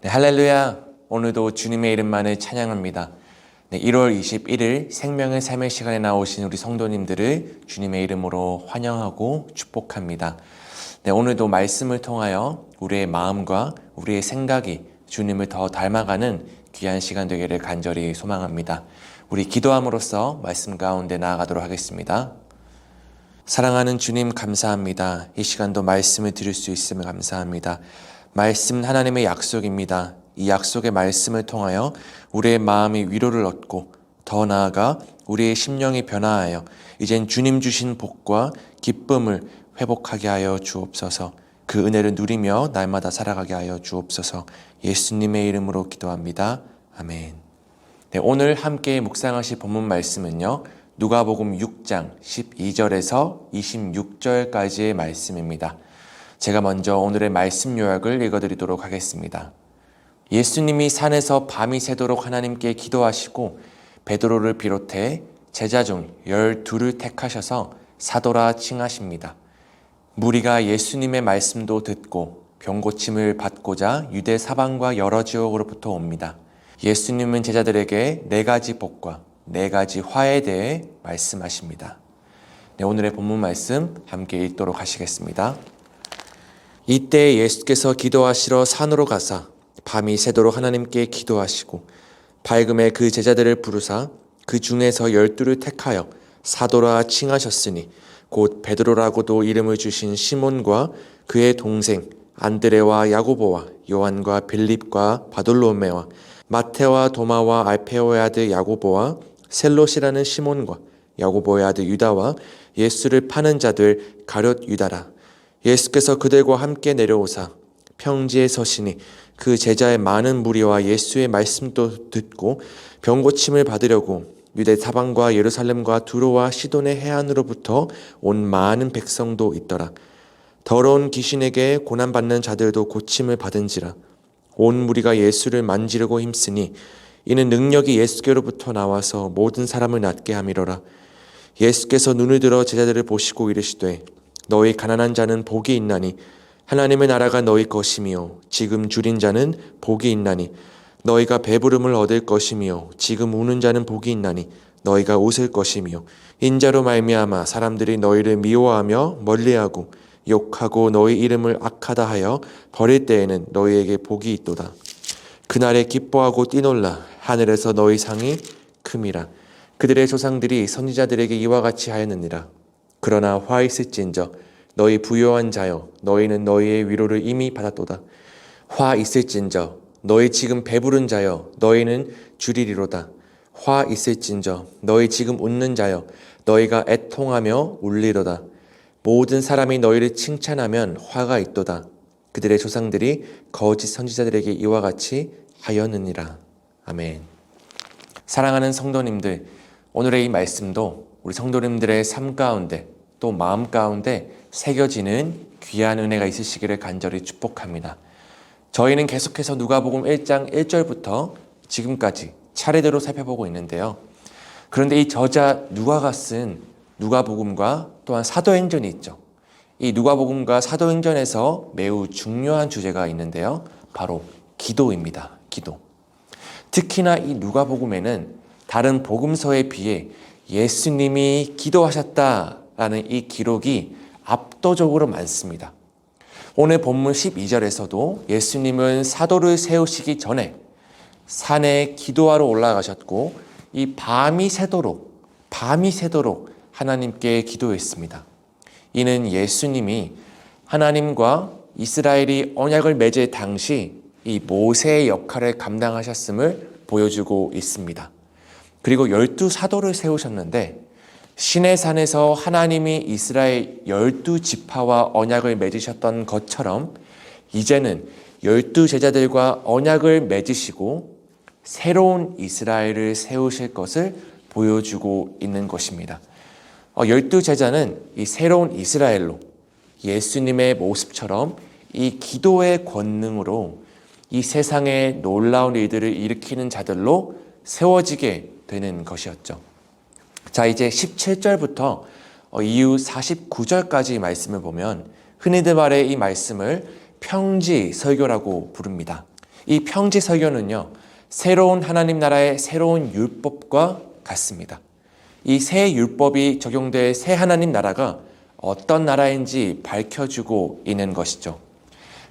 네, 할렐루야. 오늘도 주님의 이름만을 찬양합니다. 네, 1월 21일 생명의 삶의 시간에 나오신 우리 성도님들을 주님의 이름으로 환영하고 축복합니다. 네, 오늘도 말씀을 통하여 우리의 마음과 우리의 생각이 주님을 더 닮아가는 귀한 시간 되기를 간절히 소망합니다. 우리 기도함으로써 말씀 가운데 나아가도록 하겠습니다. 사랑하는 주님 감사합니다. 이 시간도 말씀을 드릴 수 있음을 감사합니다. 말씀 하나님의 약속입니다. 이 약속의 말씀을 통하여 우리의 마음이 위로를 얻고 더 나아가 우리의 심령이 변화하여 이젠 주님 주신 복과 기쁨을 회복하게 하여 주옵소서. 그 은혜를 누리며 날마다 살아가게 하여 주옵소서. 예수님의 이름으로 기도합니다. 아멘. 네, 오늘 함께 묵상하실 본문 말씀은요. 누가복음 6장 12절에서 26절까지의 말씀입니다. 제가 먼저 오늘의 말씀 요약을 읽어드리도록 하겠습니다. 예수님이 산에서 밤이 새도록 하나님께 기도하시고 베드로를 비롯해 제자 중 열둘을 택하셔서 사도라 칭하십니다. 무리가 예수님의 말씀도 듣고 병고침을 받고자 유대 사방과 여러 지역으로부터 옵니다. 예수님은 제자들에게 네 가지 복과 네 가지 화에 대해 말씀하십니다. 네, 오늘의 본문 말씀 함께 읽도록 하시겠습니다. 이때 예수께서 기도하시러 산으로 가사 밤이 새도록 하나님께 기도하시고 밝음에 그 제자들을 부르사 그 중에서 열두를 택하여 사도라 칭하셨으니 곧 베드로라고도 이름을 주신 시몬과 그의 동생 안드레와 야고보와 요한과 빌립과 바돌로메와 마테와 도마와 알페오의 아들 야고보와 셀롯이라는 시몬과 야고보의 아들 유다와 예수를 파는 자들 가룟 유다라 예수께서 그들과 함께 내려오사 평지에 서시니 그 제자의 많은 무리와 예수의 말씀도 듣고 병고침을 받으려고 유대 사방과 예루살렘과 두로와 시돈의 해안으로부터 온 많은 백성도 있더라. 더러운 귀신에게 고난받는 자들도 고침을 받은지라. 온 무리가 예수를 만지르고 힘쓰니 이는 능력이 예수께로부터 나와서 모든 사람을 낫게 함이로라. 예수께서 눈을 들어 제자들을 보시고 이르시되 너희 가난한 자는 복이 있나니 하나님의 나라가 너희 것이며 지금 줄인 자는 복이 있나니 너희가 배부름을 얻을 것이며 지금 우는 자는 복이 있나니 너희가 웃을 것이며 인자로 말미암아 사람들이 너희를 미워하며 멀리하고 욕하고 너희 이름을 악하다 하여 버릴 때에는 너희에게 복이 있도다. 그날에 기뻐하고 뛰놀라 하늘에서 너희 상이 큼이라 그들의 조상들이 선지자들에게 이와 같이 하였느니라. 그러나 화 있을진저 너희 부요한 자여 너희는 너희의 위로를 이미 받았도다. 화 있을진저 너희 지금 배부른 자여 너희는 줄이리로다. 화 있을진저 너희 지금 웃는 자여 너희가 애통하며 울리로다. 모든 사람이 너희를 칭찬하면 화가 있도다. 그들의 조상들이 거짓 선지자들에게 이와 같이 하였느니라. 아멘. 사랑하는 성도님들, 오늘의 이 말씀도 우리 성도님들의 삶 가운데 또 마음 가운데 새겨지는 귀한 은혜가 있으시기를 간절히 축복합니다. 저희는 계속해서 누가복음 1장 1절부터 지금까지 차례대로 살펴보고 있는데요. 그런데 이 저자 누가가 쓴 누가복음과 또한 사도행전이 있죠. 이 누가복음과 사도행전에서 매우 중요한 주제가 있는데요. 바로 기도입니다. 기도. 특히나 이 누가복음에는 다른 복음서에 비해 예수님이 기도하셨다라는 이 기록이 압도적으로 많습니다. 오늘 본문 12절에서도 예수님은 사도를 세우시기 전에 산에 기도하러 올라가셨고 이 밤이 새도록 밤이 새도록 하나님께 기도했습니다. 이는 예수님이 하나님과 이스라엘이 언약을 맺을 당시 이 모세의 역할을 감당하셨음을 보여주고 있습니다. 그리고 열두 사도를 세우셨는데 신의 산에서 하나님이 이스라엘 열두 지파와 언약을 맺으셨던 것처럼 이제는 열두 제자들과 언약을 맺으시고 새로운 이스라엘을 세우실 것을 보여주고 있는 것입니다. 어, 열두 제자는 이 새로운 이스라엘로 예수님의 모습처럼 이 기도의 권능으로 이 세상에 놀라운 일들을 일으키는 자들로 세워지게 되는 것이었죠. 자, 이제 17절부터 어, 이후 49절까지 말씀을 보면 흔히들 말해 이 말씀을 평지 설교라고 부릅니다. 이 평지 설교는요, 새로운 하나님 나라의 새로운 율법과 같습니다. 이 새 율법이 적용될 새 하나님 나라가 어떤 나라인지 밝혀주고 있는 것이죠.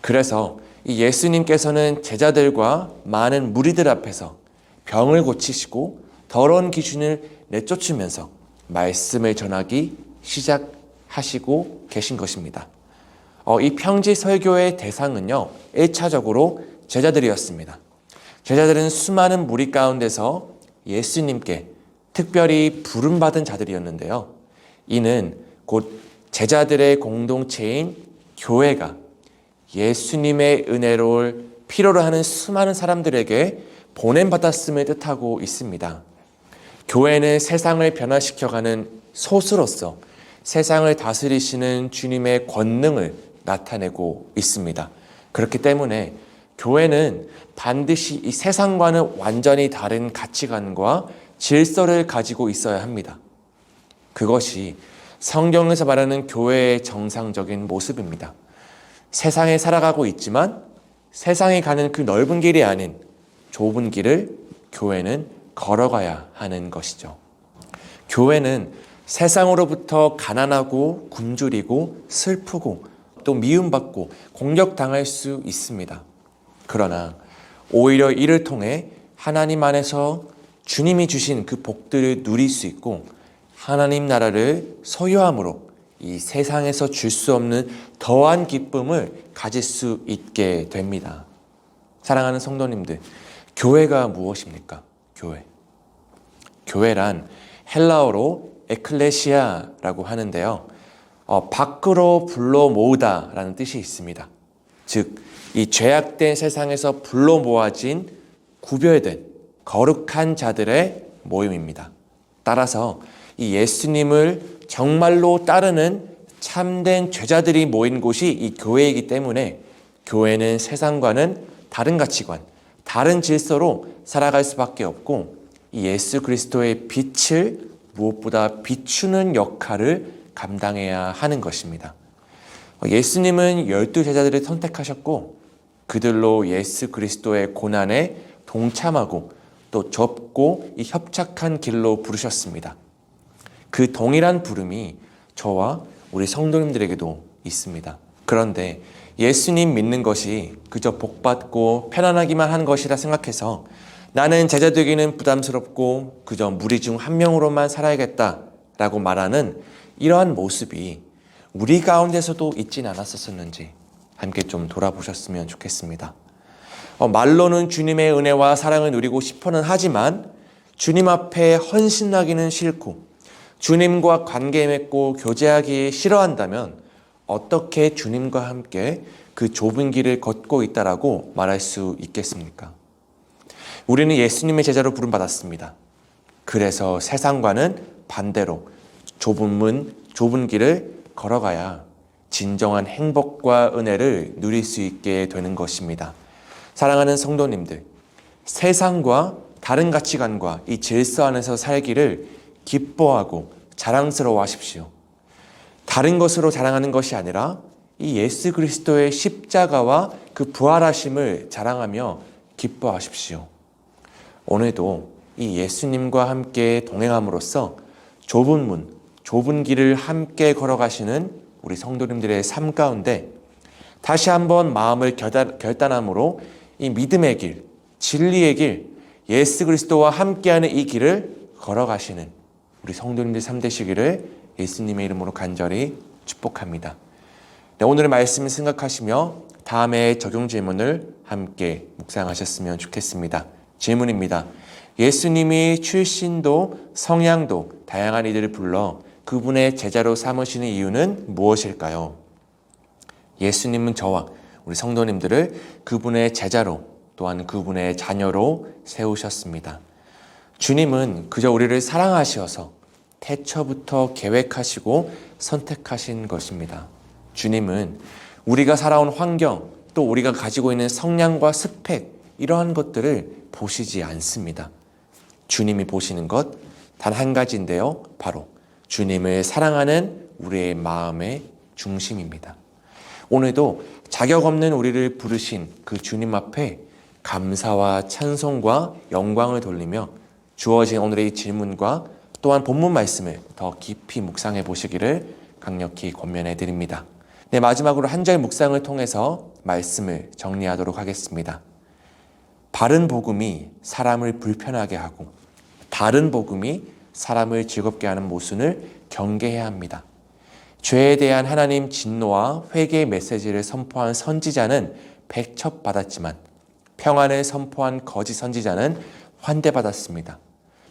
그래서 이 예수님께서는 제자들과 많은 무리들 앞에서 병을 고치시고 더러운 기준을 내쫓으면서 말씀을 전하기 시작하시고 계신 것입니다. 어, 이 평지 설교의 대상은요, 1차적으로 제자들이었습니다. 제자들은 수많은 무리 가운데서 예수님께 특별히 부름받은 자들이었는데요. 이는 곧 제자들의 공동체인 교회가 예수님의 은혜를 필요로 하는 수많은 사람들에게 보냄받았음을 뜻하고 있습니다. 교회는 세상을 변화시켜가는 소수로서 세상을 다스리시는 주님의 권능을 나타내고 있습니다. 그렇기 때문에 교회는 반드시 이 세상과는 완전히 다른 가치관과 질서를 가지고 있어야 합니다. 그것이 성경에서 말하는 교회의 정상적인 모습입니다. 세상에 살아가고 있지만 세상에 가는 그 넓은 길이 아닌 좁은 길을 교회는 걸어가야 하는 것이죠. 교회는 세상으로부터 가난하고 굶주리고 슬프고 또 미움받고 공격당할 수 있습니다. 그러나 오히려 이를 통해 하나님 안에서 주님이 주신 그 복들을 누릴 수 있고 하나님 나라를 소유함으로 이 세상에서 줄 수 없는 더한 기쁨을 가질 수 있게 됩니다. 사랑하는 성도님들, 교회가 무엇입니까? 교회. 교회란 헬라어로 에클레시아라고 하는데요. 어, 밖으로 불러 모으다라는 뜻이 있습니다. 즉, 이 죄악된 세상에서 불러 모아진 구별된 거룩한 자들의 모임입니다. 따라서 이 예수님을 정말로 따르는 참된 제자들이 모인 곳이 이 교회이기 때문에 교회는 세상과는 다른 가치관, 다른 질서로 살아갈 수밖에 없고 이 예수 그리스도의 빛을 무엇보다 비추는 역할을 감당해야 하는 것입니다. 예수님은 열두 제자들을 선택하셨고 그들로 예수 그리스도의 고난에 동참하고 또 좁고 이 협착한 길로 부르셨습니다. 그 동일한 부름이 저와 우리 성도님들에게도 있습니다. 그런데 예수님 믿는 것이 그저 복받고 편안하기만 한 것이라 생각해서 나는 제자 되기는 부담스럽고 그저 무리 중 한 명으로만 살아야겠다 라고 말하는 이러한 모습이 우리 가운데서도 있진 않았었는지 함께 좀 돌아보셨으면 좋겠습니다. 어, 말로는 주님의 은혜와 사랑을 누리고 싶어는 하지만 주님 앞에 헌신하기는 싫고 주님과 관계 맺고 교제하기 싫어한다면 어떻게 주님과 함께 그 좁은 길을 걷고 있다라고 말할 수 있겠습니까? 우리는 예수님의 제자로 부름받았습니다. 그래서 세상과는 반대로 좁은 문, 좁은 길을 걸어가야 진정한 행복과 은혜를 누릴 수 있게 되는 것입니다. 사랑하는 성도님들, 세상과 다른 가치관과 이 질서 안에서 살기를 기뻐하고 자랑스러워 하십시오. 다른 것으로 자랑하는 것이 아니라 이 예수 그리스도의 십자가와 그 부활하심을 자랑하며 기뻐하십시오. 오늘도 이 예수님과 함께 동행함으로써 좁은 문, 좁은 길을 함께 걸어가시는 우리 성도님들의 삶 가운데 다시 한번 마음을 결단함으로 이 믿음의 길, 진리의 길, 예수 그리스도와 함께하는 이 길을 걸어가시는 우리 성도님들 삶 되시기를 예수님의 이름으로 간절히 축복합니다. 네, 오늘의 말씀을 생각하시며 다음에 적용 질문을 함께 묵상하셨으면 좋겠습니다. 질문입니다. 예수님이 출신도 성향도 다양한 이들을 불러 그분의 제자로 삼으시는 이유는 무엇일까요? 예수님은 저와 우리 성도님들을 그분의 제자로 또한 그분의 자녀로 세우셨습니다. 주님은 그저 우리를 사랑하시어서 태초부터 계획하시고 선택하신 것입니다. 주님은 우리가 살아온 환경 또 우리가 가지고 있는 성향과 스펙 이러한 것들을 보시지 않습니다. 주님이 보시는 것 단 한 가지인데요. 바로 주님을 사랑하는 우리의 마음의 중심입니다. 오늘도 자격 없는 우리를 부르신 그 주님 앞에 감사와 찬송과 영광을 돌리며 주어진 오늘의 이 질문과 또한 본문 말씀을 더 깊이 묵상해 보시기를 강력히 권면해 드립니다. 네, 마지막으로 한 절 묵상을 통해서 말씀을 정리하도록 하겠습니다. 바른 복음이 사람을 불편하게 하고 다른 복음이 사람을 즐겁게 하는 모순을 경계해야 합니다. 죄에 대한 하나님 진노와 회개의 메시지를 선포한 선지자는 백첩 받았지만 평안을 선포한 거짓 선지자는 환대받았습니다.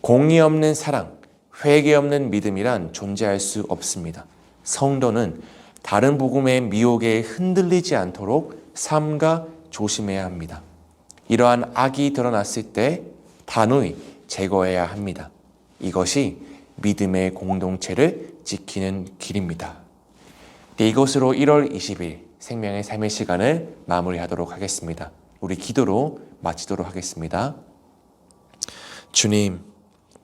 공의 없는 사랑, 회개 없는 믿음이란 존재할 수 없습니다. 성도는 다른 복음의 미혹에 흔들리지 않도록 삼가 조심해야 합니다. 이러한 악이 드러났을 때 단호히 제거해야 합니다. 이것이 믿음의 공동체를 지키는 길입니다. 네, 이것으로 1월 20일 생명의 삶의 시간을 마무리하도록 하겠습니다. 우리 기도로 마치도록 하겠습니다. 주님,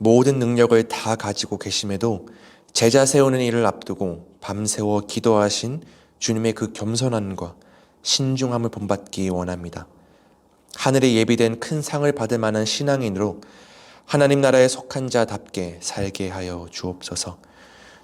모든 능력을 다 가지고 계심에도 제자 세우는 일을 앞두고 밤새워 기도하신 주님의 그 겸손함과 신중함을 본받기 원합니다. 하늘에 예비된 큰 상을 받을 만한 신앙인으로 하나님 나라에 속한 자답게 살게 하여 주옵소서.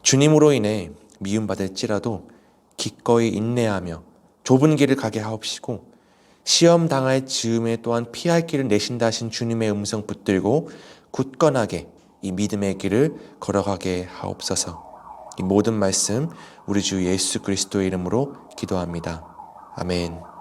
주님으로 인해 미움받을지라도 기꺼이 인내하며 좁은 길을 가게 하옵시고 시험 당할 즈음에 또한 피할 길을 내신다 하신 주님의 음성 붙들고 굳건하게 이 믿음의 길을 걸어가게 하옵소서. 이 모든 말씀 우리 주 예수 그리스도의 이름으로 기도합니다. 아멘.